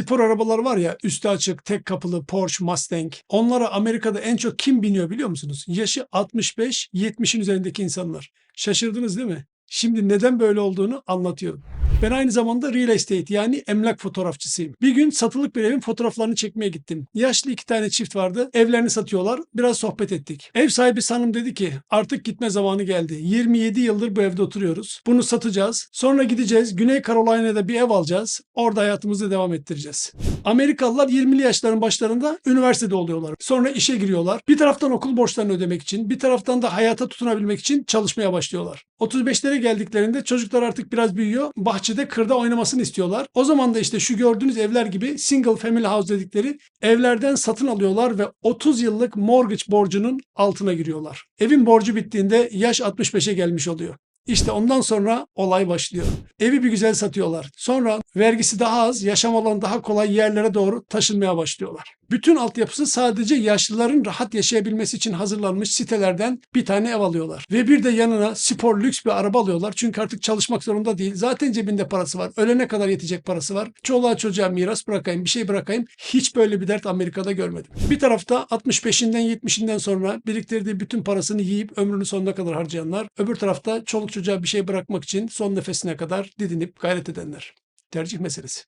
spor arabalar var ya üstü açık, tek kapılı Porsche, Mustang. Onlara Amerika'da en çok kim biniyor biliyor musunuz? Yaşı 65-70'in üzerindeki insanlar. Şaşırdınız değil mi? Şimdi neden böyle olduğunu anlatıyorum. Ben aynı zamanda real estate yani emlak fotoğrafçısıyım. Bir gün satılık bir evin fotoğraflarını çekmeye gittim. Yaşlı iki tane çift vardı. Evlerini satıyorlar. Biraz sohbet ettik. Ev sahibi hanım dedi ki artık gitme zamanı geldi. 27 yıldır bu evde oturuyoruz. Bunu satacağız. Sonra gideceğiz. Güney Carolina'da bir ev alacağız. Orada hayatımızı devam ettireceğiz. Amerikalılar 20'li yaşların başlarında üniversitede oluyorlar. Sonra işe giriyorlar. Bir taraftan okul borçlarını ödemek için, bir taraftan da hayata tutunabilmek için çalışmaya başlıyorlar. 35'lere geldiklerinde çocuklar artık biraz büyüyor. Bahçede, kırda oynamasını istiyorlar. O zaman da işte şu gördüğünüz evler gibi single family house dedikleri evlerden satın alıyorlar ve 30 yıllık mortgage borcunun altına giriyorlar. Evin borcu bittiğinde yaş 65'e gelmiş oluyor. İşte ondan sonra olay başlıyor. Evi bir güzel satıyorlar. Sonra vergisi daha az, yaşam alanı daha kolay yerlere doğru taşınmaya başlıyorlar. Bütün altyapısı sadece yaşlıların rahat yaşayabilmesi için hazırlanmış sitelerden bir tane ev alıyorlar. Ve bir de yanına spor lüks bir araba alıyorlar. Çünkü artık çalışmak zorunda değil. Zaten cebinde parası var. Ölene kadar yetecek parası var. Çoluğa çocuğa miras bırakayım, bir şey bırakayım. Hiç böyle bir dert Amerika'da görmedim. Bir tarafta 65'inden 70'inden sonra biriktirdiği bütün parasını yiyip ömrünün sonuna kadar harcayanlar. Öbür tarafta çoluk çocuğa bir şey bırakmak için son nefesine kadar didinip gayret edenler. Tercih meselesi.